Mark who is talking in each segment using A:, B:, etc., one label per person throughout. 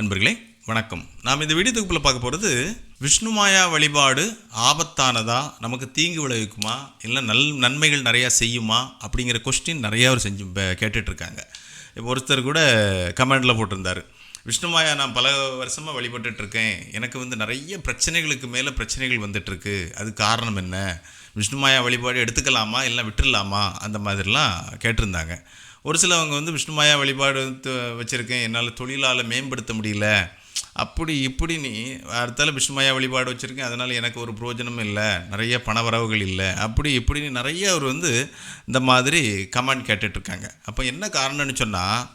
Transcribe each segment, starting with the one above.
A: அன்பர்களே வணக்கம். நாம் இந்த வீடியோ தொகுப்பில் பார்க்க போகிறது விஷ்ணுமாயா வழிபாடு ஆபத்தானதா? நமக்கு தீங்கு விளைவிக்குமா? இல்லை நல் நன்மைகள் நிறையா செய்யுமா? அப்படிங்கிற கொஸ்டின் நிறையா அவர் செஞ்சு கேட்டுட்ருக்காங்க. இப்போ ஒருத்தர் கூட கமெண்டில் போட்டிருந்தார். விஷ்ணுமாயா நான் பல வருஷமாக வழிபட்டுட்ருக்கேன். எனக்கு வந்து நிறைய பிரச்சனைகளுக்கு மேலே பிரச்சனைகள் வந்துட்டுருக்கு அது காரணம் என்ன? விஷ்ணுமாயா வழிபாடு எடுத்துக்கலாமா? இல்லை விட்டுறலாமா? அந்த மாதிரிலாம் கேட்டிருந்தாங்க. ஒரு சிலவங்க வந்து விஷ்ணுமாயா வழிபாடு வச்சுருக்கேன். என்னால் தொழிலால் மேம்படுத்த முடியல. அப்படி இப்படி நீ அடுத்தால விஷ்ணுமாயா வழிபாடு வச்சுருக்கேன். அதனால் எனக்கு ஒரு பிரயோஜனமும் இல்லை. நிறைய பண வரவுகள் இல்லை. அப்படி இப்படின்னு நிறைய அவர் வந்து இந்த மாதிரி கமெண்ட் கேட்டுட்ருக்காங்க. அப்போ என்ன காரணம்னு சொன்னால்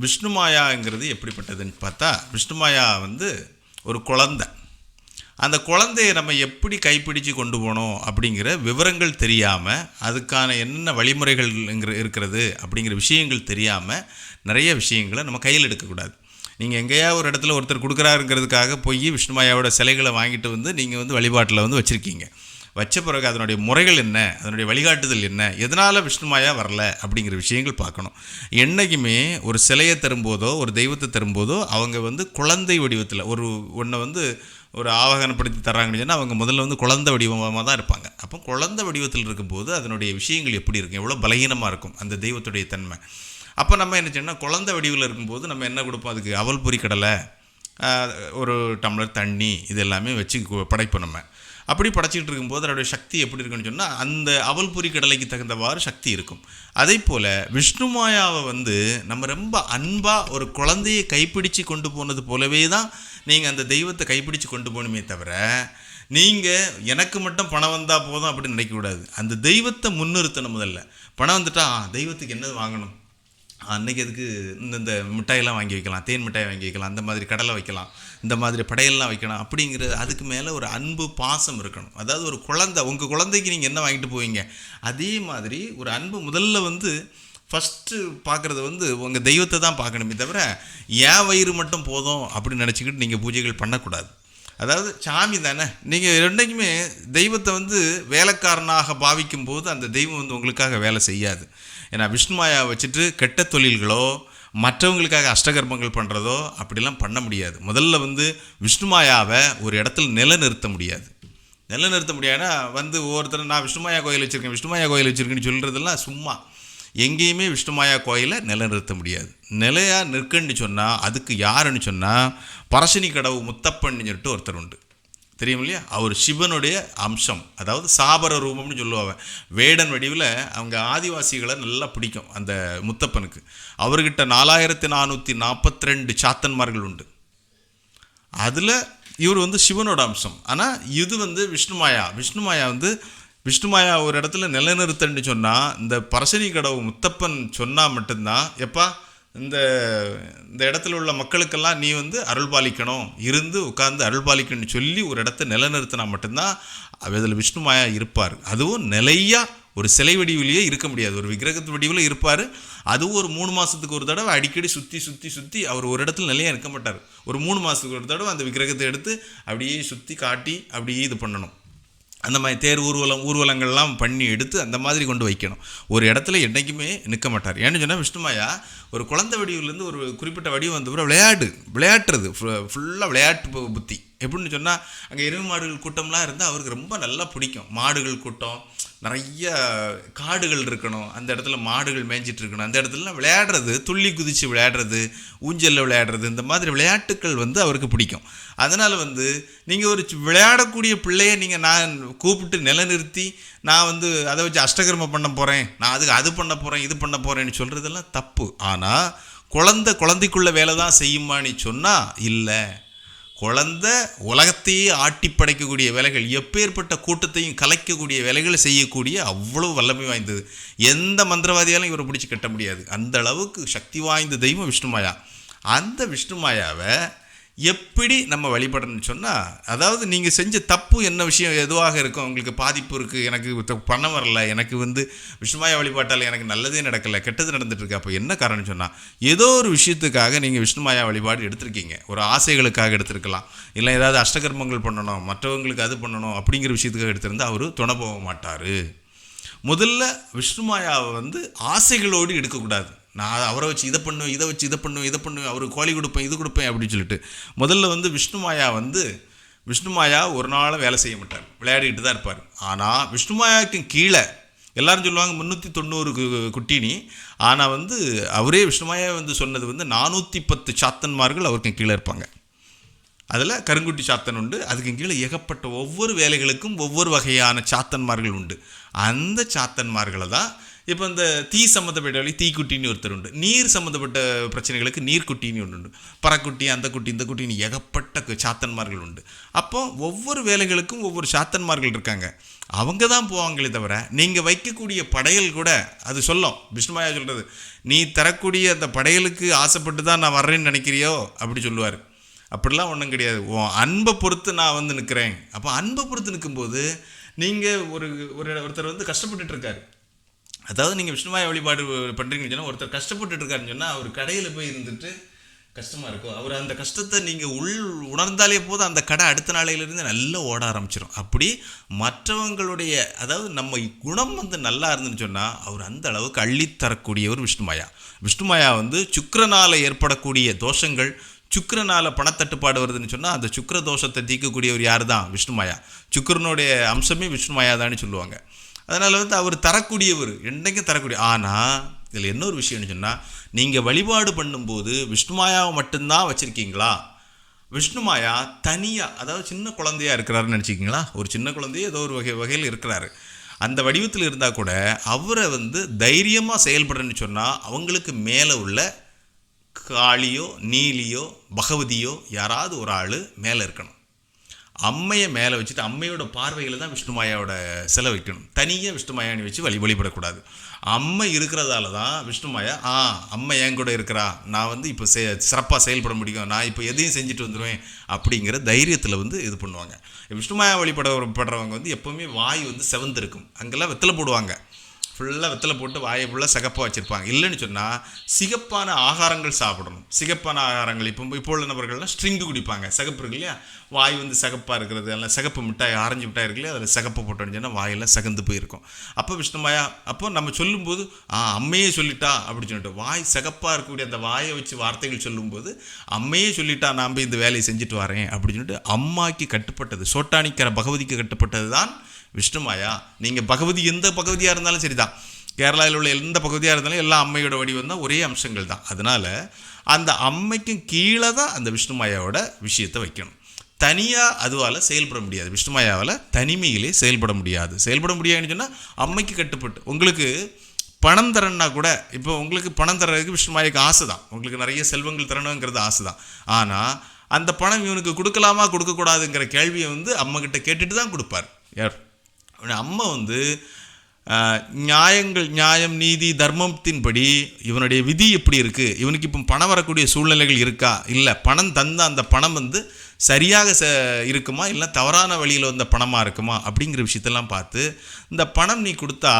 A: விஷ்ணுமாயாங்கிறது எப்படிப்பட்டதுன்னு பார்த்தா விஷ்ணுமாயா வந்து ஒரு குழந்தை. அந்த குழந்தைய நம்ம எப்படி கைப்பிடிச்சு கொண்டு போனோம் அப்படிங்கிற விவரங்கள் தெரியாமல் அதுக்கான என்னென்ன வழிமுறைகள் இங்கிற- இருக்கிறது அப்படிங்கிற விஷயங்கள் தெரியாமல் நிறைய விஷயங்களை நம்ம கையில் எடுக்கக்கூடாது. நீங்கள் எங்கேயா ஒரு இடத்துல ஒருத்தர் கொடுக்குறாருங்கிறதுக்காக போய் விஷ்ணுமாயாவோட சிலைகளை வாங்கிட்டு வந்து நீங்கள் வந்து வழிபாட்டில் வந்து வச்சுருக்கீங்க. வச்ச பிறகு அதனுடைய முறைகள் என்ன? அதனுடைய வழிகாட்டுதல் என்ன? எதனால் விஷ்ணுமாயா வரல அப்படிங்கிற விஷயங்கள் பார்க்கணும். என்றைக்குமே ஒரு சிலையை தரும்போதோ ஒரு தெய்வத்தை தரும்போதோ அவங்க வந்து குழந்தை வடிவத்தில் ஒரு ஒன்றை வந்து ஒரு ஆவகனப்படுத்தி தர்றாங்கன்னு சொன்னால் அவங்க முதல்ல வந்து குழந்த வடிவமாக தான் இருப்பாங்க. அப்போ குழந்த வடிவத்தில் இருக்கும்போது அதனுடைய விஷயங்கள் எப்படி இருக்கும்? எவ்வளோ பலகீனமாக இருக்கும் அந்த தெய்வத்துடைய தன்மை? அப்போ நம்ம என்ன சொன்னால் குழந்த வடிவில் இருக்கும்போது நம்ம என்ன கொடுப்போம்? அதுக்கு அவல் பொறி கடலை ஒரு டம்ளர் தண்ணி இது எல்லாமே வச்சு படைப்போம் நம்ம. அப்படி படைச்சிக்கிட்டு இருக்கும்போது அதனுடைய சக்தி எப்படி இருக்குன்னு சொன்னால் அந்த அவல் பொறி கடலைக்கு தகுந்தவாறு சக்தி இருக்கும். அதே போல் விஷ்ணுமாயாவை வந்து நம்ம ரொம்ப அன்பாக ஒரு குழந்தையை கைப்பிடிச்சு கொண்டு போனது போலவே தான் நீங்கள் அந்த தெய்வத்தை கைப்பிடிச்சு கொண்டு போகணுமே தவிர நீங்கள் எனக்கு மட்டும் பணம் வந்தால் போதும் அப்படின்னு நினைக்கக்கூடாது அந்த தெய்வத்தை முன்னிறுத்தணும் முதல்ல. பணம் வந்துட்டா தெய்வத்துக்கு என்னது வாங்கணும்? அன்றைக்கி அதுக்கு இந்த இந்த மிட்டாயெல்லாம் வாங்கி வைக்கலாம் தேன் மிட்டாய் வாங்கி வைக்கலாம் அந்த மாதிரி கடலை வைக்கலாம் இந்த மாதிரி படையெல்லாம் வைக்கலாம் அப்படிங்கிறது அதுக்கு மேலே ஒரு அன்பு பாசம் இருக்கணும். அதாவது ஒரு குழந்தை உங்கள் குழந்தைக்கு நீங்கள் என்ன வாங்கிட்டு போவீங்க? அதே மாதிரி ஒரு அன்பு முதல்ல வந்து ஃபஸ்ட்டு பார்க்குறது வந்து உங்கள் தெய்வத்தை தான் பார்க்கணுமே தவிர ஏன் வயிறு மட்டும் போதும் அப்படின்னு நினச்சிக்கிட்டு நீங்கள் பூஜைகள் பண்ணக்கூடாது. அதாவது சாமி தானே? நீங்கள் ரெண்டைக்குமே தெய்வத்தை வந்து வேலைக்காரனாக பாவிக்கும் போது அந்த தெய்வம் வந்து உங்களுக்காக வேலை செய்யாது. ஏன்னா விஷ்ணுமாயா வச்சுட்டு கெட்ட தொழில்களோ மற்றவங்களுக்காக அஷ்டகர்மங்கள் பண்ணுறதோ அப்படிலாம் பண்ண முடியாது. முதல்ல வந்து விஷ்ணுமாயாவை ஒரு இடத்துல நிலைநிறுத்த முடியாது. நிலைநிறுத்த முடியாதுன்னா வந்து ஒவ்வொருத்தரும் நான் விஷ்ணுமாயா கோயில் வச்சுருக்கேன் விஷ்ணுமாயா கோயில் வச்சுருக்கேன்னு சொல்கிறதெல்லாம் சும்மா. எங்கேயுமே விஷ்ணுமாயா கோயிலை நிலைநிறுத்த முடியாது. நிலையாக நிற்கன்னு சொன்னால் அதுக்கு யாருன்னு சொன்னால் பரசினி கடவு முத்தப்பன்னு சொல்லிட்டு ஒருத்தர் உண்டு. தெரியும் இல்லையா? அவர் சிவனுடைய அம்சம். அதாவது சாபர ரூபம்னு சொல்லுவாங்க. வேடன் வடிவில் அவங்க ஆதிவாசிகளை நல்லா பிடிக்கும் அந்த முத்தப்பனுக்கு. அவர்கிட்ட நாலாயிரத்தி நானூற்றி நாற்பத்தி ரெண்டு சாத்தன்மார்கள் உண்டு. அதில் இவர் வந்து சிவனோட அம்சம். ஆனால் இது வந்து விஷ்ணுமாயா. விஷ்ணுமாயா வந்து விஷ்ணுமாயா ஒரு இடத்துல நிலைநிறுத்தன்னு சொன்னால் இந்த பரசனி கடவு முத்தப்பன் சொன்னால் மட்டும்தான் எப்பா இந்த இந்த இடத்துல உள்ள மக்களுக்கெல்லாம் நீ வந்து அருள் பாலிக்கணும் இருந்து உட்கார்ந்து அருள் பாலிக்கணும்னு சொல்லி ஒரு இடத்த நிலைநிறுத்தினா மட்டும்தான் அதில் விஷ்ணுமாயா இருப்பார். அதுவும் நிலையாக ஒரு சிலை வடிவிலேயே இருக்க முடியாது. ஒரு விக்கிரகத்து வடிவில் இருப்பார். அதுவும் ஒரு மூணு மாதத்துக்கு ஒரு தடவை அடிக்கடி சுற்றி சுற்றி சுற்றி அவர் ஒரு இடத்துல நிலையாக இருக்க மாட்டார். ஒரு மூணு மாதத்துக்கு ஒரு தடவை அந்த விக்கிரகத்தை எடுத்து அப்படியே சுற்றி காட்டி அப்படியே இது பண்ணணும். அந்த மாதிரி தேர் ஊர்வலம் ஊர்வலங்கள்லாம் பண்ணி எடுத்து அந்த மாதிரி கொண்டு வைக்கணும். ஒரு இடத்துல என்றைக்குமே நிற்க மாட்டார். ஏன்னு சொன்னால் விஷ்ணுமாயா ஒரு குழந்தை வடிவிலேருந்து ஒரு குறிப்பிட்ட வடிவம் வந்த பிறகு விளையாடு விளையாட்டுறது. ஃபுல்லாக விளையாட்டு பு- புத்தி. எப்படின்னு சொன்னால் அங்கே எருமை மாடுகள் கூட்டம்லாம் இருந்தால் அவருக்கு ரொம்ப நல்லா பிடிக்கும். மாடுகள் கூட்டம் நிறைய காடுகள் இருக்கணும். அந்த இடத்துல மாடுகள் மேய்ஞ்சிட்டு இருக்கணும். அந்த இடத்துலலாம் விளையாடுறது துள்ளி குதித்து விளையாடுறது ஊஞ்சலில் விளையாடுறது இந்த மாதிரி விளையாட்டுக்கள் வந்து அவருக்கு பிடிக்கும். அதனால் வந்து நீங்கள் ஒரு விளையாடக்கூடிய பிள்ளையை நீங்கள் நான் கூப்பிட்டு நிலைநிறுத்தி நான் வந்து அதை வச்சு அஷ்டகர்மம் பண்ண போகிறேன் நான் அதுக்கு அது பண்ண போகிறேன் இது பண்ண போகிறேன்னு சொல்கிறதெல்லாம் தப்பு. ஆனால் குழந்தை குழந்தைக்குள்ள வேலை தான் செய்யுமான்னு சொன்னால் இல்லை. குழந்தை உலகத்தையே ஆட்டி படைக்கக்கூடிய வேலைகள் எப்பேற்பட்ட கூட்டத்தையும் கலைக்கக்கூடிய வேலைகளை செய்யக்கூடிய அவ்வளவு வல்லமை வாய்ந்தது. எந்த மந்திரவாதியாலும் இவரை பிடிச்சி கட்ட முடியாது. அந்த அளவுக்கு சக்தி வாய்ந்த தெய்வம் விஷ்ணுமாயா. அந்த விஷ்ணுமாயாவை எப்படி நம்ம வழிபடணும்னு சொன்னால் அதாவது நீங்கள் செஞ்ச தப்பு என்ன விஷயம் எதுவாக இருக்கும்? உங்களுக்கு பாதிப்பு இருக்குது எனக்கு பணம் வரல எனக்கு வந்து விஷ்ணுமாயா வழிபாட்டால் எனக்கு நல்லதே நடக்கலை கெட்டது நடந்துட்டுருக்கு அப்போ என்ன காரணம்னு சொன்னால் ஏதோ ஒரு விஷயத்துக்காக நீங்கள் விஷ்ணுமாயா வழிபாடு எடுத்திருக்கீங்க. ஒரு ஆசைகளுக்காக எடுத்திருக்கலாம். இல்லை ஏதாவது அஷ்டகர்மங்கள் பண்ணணும் மற்றவங்களுக்கு அது பண்ணணும் அப்படிங்கிற விஷயத்துக்காக எடுத்திருந்தா அவர் துணை போக மாட்டார். முதல்ல விஷ்ணுமாயாவை வந்து ஆசைகளோடு எடுக்கக்கூடாது. நான் அவரை வச்சு இதை பண்ணுவேன் இதை வச்சு இதை பண்ணுவேன் இதை பண்ணுவேன் அவருக்கு கோழி கொடுப்பேன் இது கொடுப்பேன் அப்படின்னு சொல்லிட்டு முதல்ல வந்து விஷ்ணுமாயா வந்து விஷ்ணுமாயா ஒரு நாளும் வேலை செய்ய மாட்டார் விளையாடிக்கிட்டு தான் இருப்பார். ஆனால் விஷ்ணுமாயாவுக்கு கீழே எல்லாரும் சொல்லுவாங்க முந்நூற்றி தொண்ணூறு குட்டினி. ஆனால் வந்து அவரே விஷ்ணுமாயா வந்து சொன்னது வந்து நானூற்றி பத்து சாத்தன்மார்கள் அவருக்கு கீழே இருப்பாங்க. அதில் கருங்குட்டி சாத்தன் உண்டு அதுக்கு கீழே ஏகப்பட்ட ஒவ்வொரு வேலைகளுக்கும் ஒவ்வொரு வகையான சாத்தன்மார்கள் உண்டு. அந்த சாத்தன்மார்களை தான் இப்போ இந்த தீ சம்மந்தப்பட்ட வேலை தீக்குட்டின்னு ஒருத்தர் உண்டு. நீர் சம்மந்தப்பட்ட பிரச்சனைகளுக்கு நீர்க்குட்டின்னு ஒன்று உண்டு. பறக்குட்டி அந்த குட்டி இந்த குட்டின்னு ஏகப்பட்ட கு- சாத்தன்மார்கள் உண்டு. அப்போ ஒவ்வொரு வேலைகளுக்கும் ஒவ்வொரு சாத்தன்மார்கள் இருக்காங்க. அவங்க தான் போவாங்களே தவிர நீங்கள் வைக்கக்கூடிய படையல் கூட அது சொல்லும். விஷ்ணுமாயா சொல்கிறது நீ தரக்கூடிய அந்த படையலுக்கு ஆசைப்பட்டு தான் நான் வர்றேன்னு நினைக்கிறியோ? அப்படி சொல்லுவார். அப்படிலாம் ஒன்றும் கிடையாது. உன் அன்பை பொறுத்து நான் வந்து நிற்கிறேன் அப்போ அன்பை பொறுத்து நிற்கும்போது நீங்கள் ஒரு ஒரு ஒருத்தர் வந்து கஷ்டப்பட்டுட்ருக்காரு அதாவது நீங்கள் விஷ்ணுமாய வழிபாடு பண்ணுறீங்கன்னு சொன்னால் ஒருத்தர் கஷ்டப்பட்டுட்டு இருக்காருன்னு சொன்னால் அவர் கடையில் போய் இருந்துட்டு கஷ்டமாக இருக்கும். அவர் அந்த கஷ்டத்தை நீங்கள் உள் உணர்ந்தாலே போதும் அந்த கடை அடுத்த நாளையிலேருந்து நல்லா ஓட ஆரம்பிச்சிடும் அப்படி மற்றவங்களுடைய அதாவது நம்ம குணம் வந்து நல்லா இருந்துன்னு சொன்னால் அவர் அந்த அளவுக்கு அள்ளித்தரக்கூடியவர் விஷ்ணுமாயா. விஷ்ணுமாயா வந்து சுக்கரனால் ஏற்படக்கூடிய தோஷங்கள் சுக்கரனால் பணத்தட்டுப்பாடு வருதுன்னு சொன்னால் அந்த சுக்கர தோஷத்தை தீர்க்கக்கூடியவர் யார் தான் விஷ்ணுமாயா. சுக்கிரனுடைய அம்சமே விஷ்ணுமாயா தான்னு சொல்லுவாங்க. அதனால் வந்து அவர் தரக்கூடியவர் என்றைக்கும் தரக்கூடிய ஆனால் இதில் இன்னொரு விஷயம்னு சொன்னால் நீங்கள் வழிபாடு பண்ணும்போது விஷ்ணுமாயாவை மட்டும்தான் வச்சுருக்கீங்களா? விஷ்ணுமாயா தனியாக அதாவது சின்ன குழந்தையா இருக்கிறாருன்னு நினச்சிக்கிங்களா? ஒரு சின்ன குழந்தைய ஏதோ ஒரு வகை வகையில் இருக்கிறாரு. அந்த வடிவத்தில் இருந்தால் கூட அவரை வந்து தைரியமாக செயல்படுறேன்னு சொன்னால் அவங்களுக்கு மேலே உள்ள காளியோ நீலியோ பகவதியோ யாராவது ஒரு ஆள் மேலே இருக்கணும். அம்மையை மேலே வச்சுட்டு அம்மையோட பார்வையில் தான் விஷ்ணுமாயாவோட சிலை வைக்கணும். தனியாக விஷ்ணுமாயானி வச்சு வழி வழிபடக்கூடாது. அம்மை இருக்கிறதால தான் விஷ்ணுமாயா ஆ அம்மை என் கூட இருக்கிறா. நான் வந்து இப்போ சே சிறப்பாக செயல்பட முடியும். நான் இப்போ எதையும் செஞ்சுட்டு வந்துடுவேன் அப்படிங்கிற தைரியத்தில் வந்து இது பண்ணுவாங்க. விஷ்ணுமாயா வழிபட படுறவங்க வந்து எப்போவுமே வாய் வந்து செவந்திருக்கும். அங்கெல்லாம் வெத்தலை போடுவாங்க. ஃபுல்லாக வெத்தலை போட்டு வாயை ஃபுல்லாக சிகப்பாக வச்சுருப்பாங்க. இல்லைன்னு சொன்னால் சிகப்பான ஆகாரங்கள் சாப்பிடணும். சிகப்பான ஆகாரங்கள் இப்போ இப்போ உள்ள நபர்கள்லாம் ஸ்ட்ரிங்கு குடிப்பாங்க. சிகப்பு இருக்கு இல்லையா? வாய் வந்து சிகப்பாக இருக்கிறது எல்லாம் சிகப்பு மிட்டாய் ஆரஞ்சு மிட்டாய் இருக்கு இல்லையா? அதில் சிகப்பு போட்டோன்னு சொன்னால் வாயெல்லாம் சிகந்து போயிருக்கும். அப்போ விஷ்ணுமாயா அப்போ நம்ம சொல்லும்போது ஆ அம்மையே சொல்லிட்டா அப்படின்னு சொல்லிட்டு வாய் சிகப்பாக இருக்கக்கூடிய அந்த வாயை வச்சு வார்த்தைகள் சொல்லும்போது அம்மையே சொல்லிட்டா நாம் இந்த வேலையை செஞ்சுட்டு வரேன் அப்படின்னு சொல்லிட்டு அம்மாக்கு கட்டுப்பட்டது சோட்டானிக்கிற பகவதிக்கு கட்டுப்பட்டது தான் விஷ்ணுமாயா நீங்கள் பகவதி எந்த பகவதியாக இருந்தாலும் சரிதான். கேரளாவில் உள்ள எந்த பகுதியாக இருந்தாலும் எல்லா அம்மையோட வடிவம் தான் ஒரே அம்சங்கள் தான். அதனால் அந்த அம்மைக்கும் கீழே தான் அந்த விஷ்ணுமாயாவோட விஷயத்தை வைக்கணும். தனியாக அதுவால் செயல்பட முடியாது. விஷ்ணுமாயாவால் தனிமையிலே செயல்பட முடியாது. செயல்பட முடியாதுன்னு சொன்னால் அம்மைக்கு கட்டுப்பட்டு. உங்களுக்கு பணம் தரேன்னா கூட இப்போ உங்களுக்கு பணம் தர்றதுக்கு விஷ்ணுமாயாவுக்கு ஆசை தான். உங்களுக்கு நிறைய செல்வங்கள் தரணுங்கிறது ஆசை தான். ஆனால் அந்த பணம் இவனுக்கு கொடுக்கலாமா கொடுக்கக்கூடாதுங்கிற கேள்வியை வந்து அம்மக்கிட்ட கேட்டுட்டு தான் கொடுப்பார். யார்? அம்மா வந்து நியாயங்கள் நியாயம் நீதி தர்மத்தின்படி இவனுடைய விதி எப்படி இருக்குது இவனுக்கு இப்போ பணம் வரக்கூடிய சூழ்நிலைகள் இருக்கா? இல்லை பணம் தந்த அந்த பணம் வந்து சரியாக ச இருக்குமா? இல்லை தவறான வழியில் வந்த பணமாக இருக்குமா? அப்படிங்கிற விஷயத்தெல்லாம் பார்த்து இந்த பணம் நீ கொடுத்தா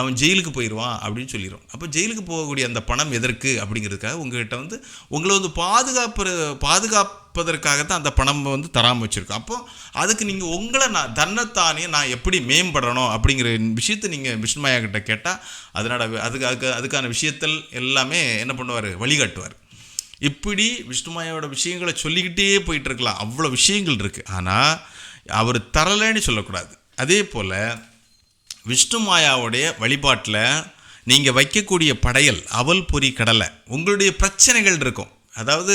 A: அவன் ஜெயிலுக்கு போயிடுவான் அப்படின்னு சொல்லிடுவான் அப்போ ஜெயிலுக்கு போகக்கூடிய அந்த பணம் எதற்கு? அப்படிங்கிறதுக்காக உங்கள்கிட்ட வந்து உங்களை வந்து பாதுகாப்பு பாதுகாப்பதற்காக தான் அந்த பணம் வந்து தராமல் வச்சுருக்கோம். அப்போ அதுக்கு நீங்கள் உங்களை நான் தன்னைத்தானே நான் எப்படி மேம்படணும் அப்படிங்கிற விஷயத்தை நீங்கள் விஷ்ணுமாயா கிட்ட கேட்டால் அதனோட அதுக்கு அதுக்கு அதுக்கான விஷயத்தில் எல்லாமே என்ன பண்ணுவார்? வழிகாட்டுவார். இப்படி விஷ்ணுமாயாவோட விஷயங்களை சொல்லிக்கிட்டே போயிட்டு இருக்கலாம் அவ்வளோ விஷயங்கள் இருக்குது ஆனால் அவர் தரலைன்னு சொல்லக்கூடாது. அதே போல் விஷ்ணுமாயாவுடைய வழிபாட்டில் நீங்கள் வைக்கக்கூடிய படையல் அவல் பொறி கடலை உங்களுடைய பிரச்சனைகள் இருக்கும். அதாவது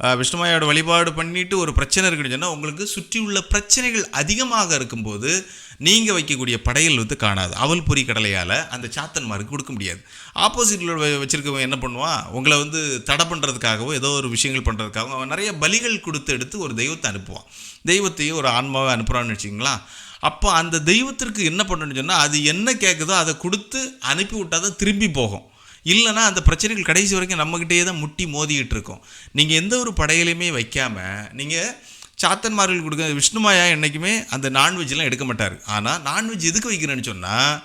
A: அஹ், விஷ்ணுமாயோட வழிபாடு பண்ணிட்டு ஒரு பிரச்சனை இருக்குன்னு சொன்னால் உங்களுக்கு சுற்றி உள்ள பிரச்சனைகள் அதிகமாக இருக்கும்போது நீங்கள் வைக்கக்கூடிய படையல் வந்து காணாது. அவல் பொறி கடலையால் அந்த சாத்தன்மாருக்கு கொடுக்க முடியாது. ஆப்போசிட்டில் வச்சுருக்கவன் என்ன பண்ணுவான்? உங்களை வந்து தடை பண்ணுறதுக்காகவோ ஏதோ ஒரு விஷயங்கள் பண்ணுறதுக்காகவும் அவன் நிறைய பலிகள் கொடுத்து எடுத்து ஒரு தெய்வத்தை அனுப்புவான். தெய்வத்தையும் ஒரு ஆன்மாவை அனுப்புகிறான்னு வச்சிங்களா அப்போ அந்த தெய்வத்திற்கு என்ன பண்ணணும்னு சொன்னால் அது என்ன கேட்குதோ அதை கொடுத்து அனுப்பி விட்டால் தான் திரும்பி போகும். இல்லைன்னா அந்த பிரச்சனைகள் கடைசி வரைக்கும் நம்மக்கிட்டே தான் முட்டி மோதிக்கிட்டு இருக்கோம். நீங்கள் எந்த ஒரு படையிலையுமே வைக்காமல் நீங்கள் சாத்தன்மார்கள் கொடுக்க விஷ்ணுமாயா என்றைக்குமே அந்த நான்வெஜ்லாம் எடுக்க மாட்டார். ஆனால் நான்வெஜ் எதுக்கு வைக்கிறேன்னு சொன்னால்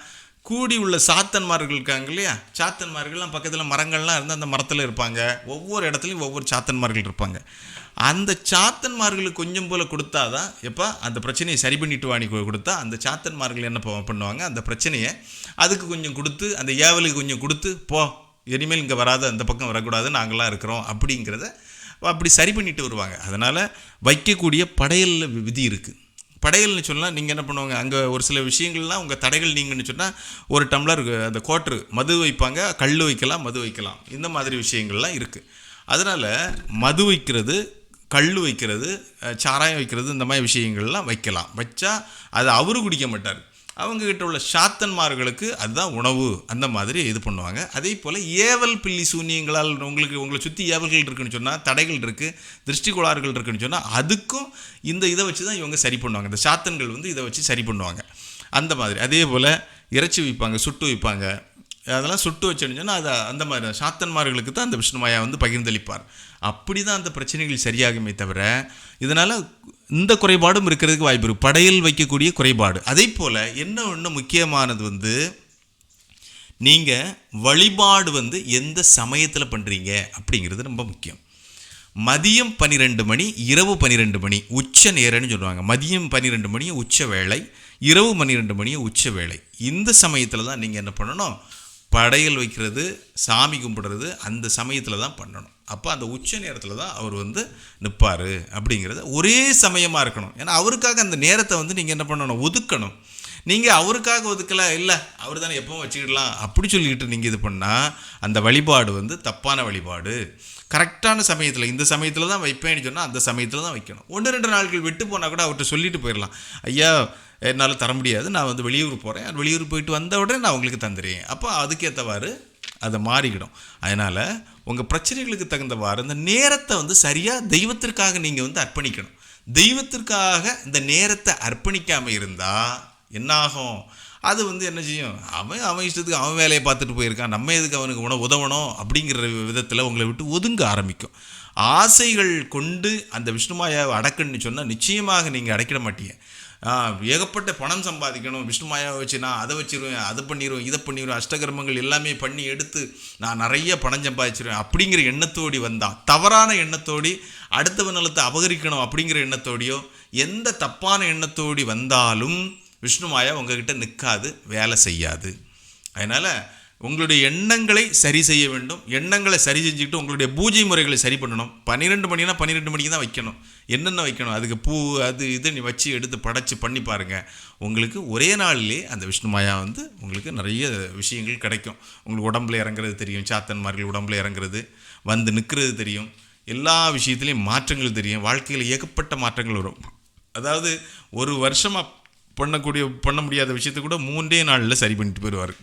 A: கூடி உள்ள சாத்தன்மார்கள் இருக்காங்க இல்லையா? சாத்தன்மார்கள்லாம் பக்கத்தில் மரங்கள்லாம் இருந்து அந்த மரத்தில் இருப்பாங்க. ஒவ்வொரு இடத்துலையும் ஒவ்வொரு சாத்தன்மார்கள் இருப்பாங்க. அந்த சாத்தன்மார்களுக்கு கொஞ்சம் போல் கொடுத்தா தான் எப்போ அந்த பிரச்சனையை சரி பண்ணிட்டு வாணி கொடுத்தா அந்த சாத்தன்மார்கள் என்ன பண்ணுவாங்க? அந்த பிரச்சனையை அதுக்கு கொஞ்சம் கொடுத்து அந்த ஏவலுக்கு கொஞ்சம் கொடுத்து போ இனிமேல் இங்கே வராத அந்த பக்கம் வரக்கூடாது நாங்களாம் இருக்கிறோம் அப்படிங்கிறத அப்படி சரி பண்ணிட்டு வருவாங்க. அதனால் வைக்கக்கூடிய படையலில் விதி இருக்குது படையல்னு சொன்னால் நீங்கள் என்ன பண்ணுவாங்க? அங்கே ஒரு சில விஷயங்கள்லாம் உங்கள் தடைகள் நீங்கன்னு சொன்னால் ஒரு டம்ளர் அந்த கோட்ரு மது வைப்பாங்க கல் வைக்கலாம் மது வைக்கலாம். இந்த மாதிரி விஷயங்கள்லாம் இருக்குது அதனால் மது வைக்கிறது கல் வைக்கிறது சாராயம் வைக்கிறது இந்த மாதிரி விஷயங்கள்லாம் வைக்கலாம். வச்சா அதை அவரு குடிக்க மாட்டார். அவங்கக்கிட்ட உள்ள சாத்தன்மார்களுக்கு அதுதான் உணவு அந்த மாதிரி இது பண்ணுவாங்க. அதே போல் ஏவல் பில்லி சூனியங்களால் உங்களுக்கு உங்களை சுற்றி ஏவல்கள் இருக்குன்னு சொன்னால் தடைகள் இருக்குது திருஷ்டி கோளாறுகள் இருக்குன்னு சொன்னால் அதுக்கும் இந்த இதை வச்சு தான் இவங்க சரி பண்ணுவாங்க. இந்த சாத்தன்கள் வந்து இதை வச்சு சரி பண்ணுவாங்க. அந்த மாதிரி. அதே போல் இறைச்சி வைப்பாங்க சுட்டு வைப்பாங்க அதெல்லாம் சுட்டு வச்சேன்னு சொன்னால் அது அந்த மாதிரி சாத்தன்மார்களுக்கு தான் அந்த விஷ்ணுமாயா வந்து பகிர்ந்தளிப்பார். அப்படி தான் அந்த பிரச்சனைகள் சரியாகுமே தவிர இதனால் இந்த குறைபாடும் இருக்கிறதுக்கு வாய்ப்பு இருக்குது படையல் வைக்கக்கூடிய குறைபாடு. அதே போல் என்ன ஒன்று முக்கியமானது வந்து நீங்கள் வழிபாடு வந்து எந்த சமயத்தில் பண்ணுறீங்க அப்படிங்கிறது ரொம்ப முக்கியம். மதியம் பன்னிரெண்டு மணி இரவு பன்னிரெண்டு மணி உச்ச நேரம்னு சொல்லுவாங்க. மதியம் பன்னிரெண்டு மணி உச்ச வேலை இரவு பன்னிரெண்டு மணி உச்ச வேலை இந்த சமயத்தில் தான் நீங்கள் என்ன பண்ணணும்? படையல் வைக்கிறது சாமி கும்பிடுறது அந்த சமயத்தில் தான் பண்ணணும். அப்போ அந்த உச்ச நேரத்தில் தான் அவர் வந்து நிற்பார் அப்படிங்கிறது ஒரே சமயமாக இருக்கணும். ஏன்னா அவருக்காக அந்த நேரத்தை வந்து நீங்கள் என்ன பண்ணணும்? ஒதுக்கணும். நீங்கள் அவருக்காக ஒதுக்கலை இல்லை அவர் தானே எப்பவும் வச்சுக்கிடலாம். அப்படி சொல்லிக்கிட்டு நீங்கள் இது பண்ணால் அந்த வழிபாடு வந்து தப்பான வழிபாடு. கரெக்டான சமயத்தில் இந்த சமயத்தில் தான் வைப்பேன்னு சொன்னால் அந்த சமயத்தில் தான் வைக்கணும். ஒன்று ரெண்டு நாட்கள் விட்டு போனால் கூட அவர்கிட்ட சொல்லிட்டு போயிடலாம் ஐயா என்னால் தர முடியாது. நான் வந்து வெளியூர் போகிறேன் வெளியூர் போயிட்டு வந்த உடனே நான் உங்களுக்கு தந்துடுறேன் அப்போ அதுக்கேற்றவாறு அதை மாறிக்கிடும். அதனால் உங்கள் பிரச்சனைகளுக்கு தகுந்தவாறு இந்த நேரத்தை வந்து சரியாக தெய்வத்திற்காக நீங்கள் வந்து அர்ப்பணிக்கணும். தெய்வத்திற்காக இந்த நேரத்தை அர்ப்பணிக்காமல் இருந்தால் என்னாகும்? அது வந்து என்ன செய்யும்? அவன் அவன் இஷ்டத்துக்கு அவன் வேலையை பார்த்துட்டு போயிருக்கான். நம்ம எதுக்கு அவனுக்கு உணவு உதவணும்? அப்படிங்கிற விதத்தில் உங்களை விட்டு ஒதுங்க ஆரம்பிக்கும். ஆசைகள் கொண்டு அந்த விஷ்ணுமாயாவை அடக்குன்னு சொன்னால் நிச்சயமாக நீங்கள் அடைக்கிட மாட்டீங்க. ஏகப்பட்ட பணம் சம்பாதிக்கணும். விஷ்ணு மாயாவை வச்சு நான் அதை வச்சிருவேன் அதை பண்ணிடுவேன் இதை பண்ணிடுவேன் அஷ்டகர்மங்கள் எல்லாமே பண்ணி எடுத்து நான் நிறைய பணம் சம்பாதிச்சிருவேன் அப்படிங்கிற எண்ணத்தோடி வந்தான் தவறான எண்ணத்தோடி அடுத்தவன் நலத்தை அபகரிக்கணும் அப்படிங்கிற எண்ணத்தோடையோ எந்த தப்பான எண்ணத்தோடி வந்தாலும் விஷ்ணு மாயா உங்ககிட்ட நிற்காது வேலை செய்யாது. அதனால் உங்களுடைய எண்ணங்களை சரி செய்ய வேண்டும். எண்ணங்களை சரி செஞ்சுக்கிட்டு உங்களுடைய பூஜை முறைகளை சரி பண்ணணும். பன்னிரெண்டு மணினா பன்னிரெண்டு மணிக்கு தான் வைக்கணும். என்னென்ன வைக்கணும்? அதுக்கு பூ அது இது நீ வச்சு எடுத்து படைச்சி பண்ணி பாருங்கள் உங்களுக்கு ஒரே நாளிலே அந்த விஷ்ணுமாயா வந்து உங்களுக்கு நிறைய விஷயங்கள் கிடைக்கும். உங்களுக்கு உடம்புல இறங்குறது தெரியும். சாத்தன்மார்கள் உடம்புல இறங்குறது வந்து நிற்கிறது தெரியும். எல்லா விஷயத்துலையும் மாற்றங்கள் தெரியும். வாழ்க்கையில் ஏகப்பட்ட மாற்றங்கள் வரும். அதாவது ஒரு வருஷமாக பண்ணக்கூடிய பண்ண முடியாத விஷயத்தை கூட மூன்றே நாளில் சரி பண்ணிட்டு போயிடுவார்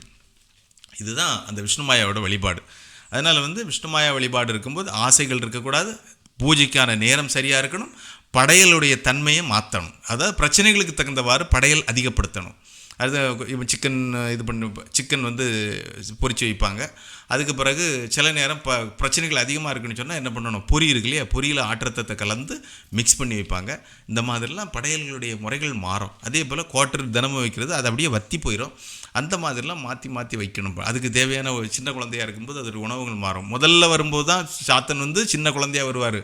A: இதுதான் அந்த விஷ்ணுமாயாவோட வழிபாடு. அதனால் வந்து விஷ்ணுமாயா வழிபாடு இருக்கும்போது ஆசைகள் இருக்கக்கூடாது. பூஜைக்கான நேரம் சரியாக இருக்கணும். படையலுடைய தன்மையை மாற்றணும் அதாவது பிரச்சனைகளுக்கு தகுந்தவாறு படையல் அதிகப்படுத்தணும். அடுத்து இப்போ சிக்கன் இது பண்ணி சிக்கன் வந்து பொறிச்சு வைப்பாங்க. அதுக்கு பிறகு சில நேரம் ப பிரச்சனைகள் அதிகமாக இருக்குன்னு சொன்னால் என்ன பண்ணணும்? பொரி இருக்கு இல்லையா? பொரியில் ஆற்றத்தை கலந்து மிக்ஸ் பண்ணி வைப்பாங்க. இந்த மாதிரிலாம் படையல்களுடைய முறைகள் மாறும். அதே போல் குவார்ட்டர் தினமும் வைக்கிறது அது அப்படியே வத்தி போயிடும் அந்த மாதிரிலாம் மாற்றி மாற்றி வைக்கணும். அதுக்கு தேவையான ஒரு சின்ன குழந்தையா இருக்கும்போது அதோட உணவுகள் மாறும். முதல்ல வரும்போது தான் சாத்தன் வந்து சின்ன குழந்தையா வருவார்.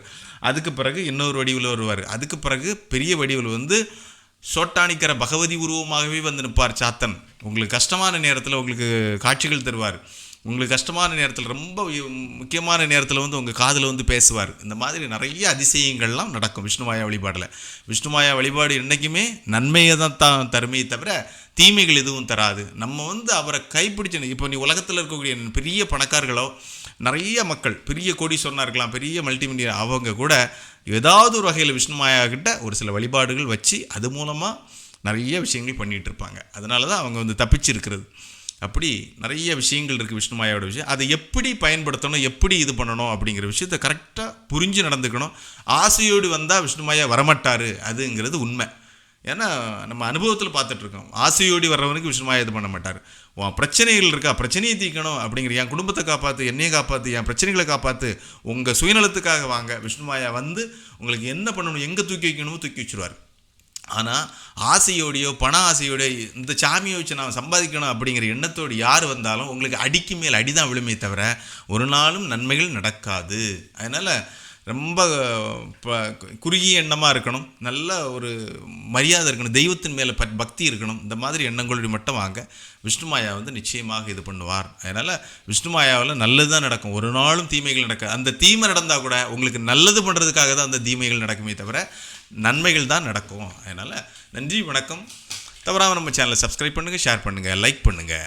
A: அதுக்கு பிறகு இன்னொரு வடிவில் வருவார். அதுக்கு பிறகு பெரிய வடிவில் வந்து சோட்டானிக்கிற பகவதி உருவமாகவே வந்து நிற்பார் சாத்தன். உங்களுக்கு கஷ்டமான நேரத்தில் உங்களுக்கு காட்சிகள் தருவார். உங்களுக்கு கஷ்டமான நேரத்தில் ரொம்ப முக்கியமான நேரத்தில் வந்து உங்கள் காதில் வந்து பேசுவார். இந்த மாதிரி நிறைய அதிசயங்கள்லாம் நடக்கும் விஷ்ணுமாயா வழிபாடில். விஷ்ணுமாயா வழிபாடு என்றைக்குமே நன்மையை தான் தான் தருமே தவிர தீமைகள் எதுவும் தராது. நம்ம வந்து அவரை கைப்பிடிச்சு இப்போ நீ உலகத்தில் இருக்கக்கூடிய பெரிய பணக்காரர்களோ நிறைய மக்கள் பெரிய கோடீஸ்வரனாக இருக்கலாம் பெரிய மல்டிமீடியா அவங்க கூட ஏதாவது ஒரு வகையில் விஷ்ணுமாயா கிட்ட ஒரு சில வழிபாடுகள் வச்சு அது மூலமாக நிறைய விஷயங்கள் பண்ணிகிட்டு இருப்பாங்க. அதனால தான் அவங்க வந்து தப்பிச்சிருக்கிறது. அப்படி நிறைய விஷயங்கள் இருக்குது விஷ்ணுமாயாவோட விஷயம். அதை எப்படி பயன்படுத்தணும் எப்படி இது பண்ணணும் அப்படிங்கிற விஷயத்தை கரெக்டாக புரிஞ்சு நடந்துக்கணும். ஆசையோடு வந்தால் விஷ்ணுமாயா வரமாட்டார் அதுங்கிறது உண்மை. ஏன்னா நம்ம அனுபவத்தில் பார்த்துட்ருக்கோம். ஆசையோடி வர்றவனுக்கு விஷ்ணுமாயா இது பண்ண மாட்டார். உன் பிரச்சனைகள் இருக்கா? பிரச்சனையை தீர்க்கணும் அப்படிங்கிற என் குடும்பத்தை காப்பாற்று என்னையை காப்பாற்று என் பிரச்சனைகளை காப்பாற்று உங்கள் சுயநலத்துக்காக வாங்க. விஷ்ணுமாயா வந்து உங்களுக்கு என்ன பண்ணணும் எங்கே தூக்கி வைக்கணுமோ தூக்கி வச்சுருவார். ஆனால் ஆசையோடையோ பண ஆசையோடையோ இந்த சாமியை வச்சு நான் சம்பாதிக்கணும் அப்படிங்கிற எண்ணத்தோடு யார் வந்தாலும் உங்களுக்கு அடிக்கு மேல் அடி தான் விழுமே தவிர ஒரு நாளும் நன்மைகள் நடக்காது. அதனால் ரொம்ப குறுகிய எண்ணமாக இருக்கணும். நல்ல ஒரு மரியாதை இருக்கணும். தெய்வத்தின் மேலே ப பக்தி இருக்கணும். இந்த மாதிரி எண்ணங்களுடைய மட்டும் வாங்க. விஷ்ணுமாயா வந்து நிச்சயமாக இது பண்ணுவார். அதனால் விஷ்ணுமாயாவில் நல்லது தான் நடக்கும். ஒரு நாளும் தீமைகள் நடக்க அந்த தீமை நடந்தால் கூட உங்களுக்கு நல்லது பண்ணுறதுக்காக தான் அந்த தீமைகள் நடக்குமே தவிர நன்மைகள் தான் நடக்கும். அதனால் நன்றி வணக்கம். தவறாமல் நம்ம சேனலை சப்ஸ்கிரைப் பண்ணுங்கள் ஷேர் பண்ணுங்கள் லைக் பண்ணுங்கள்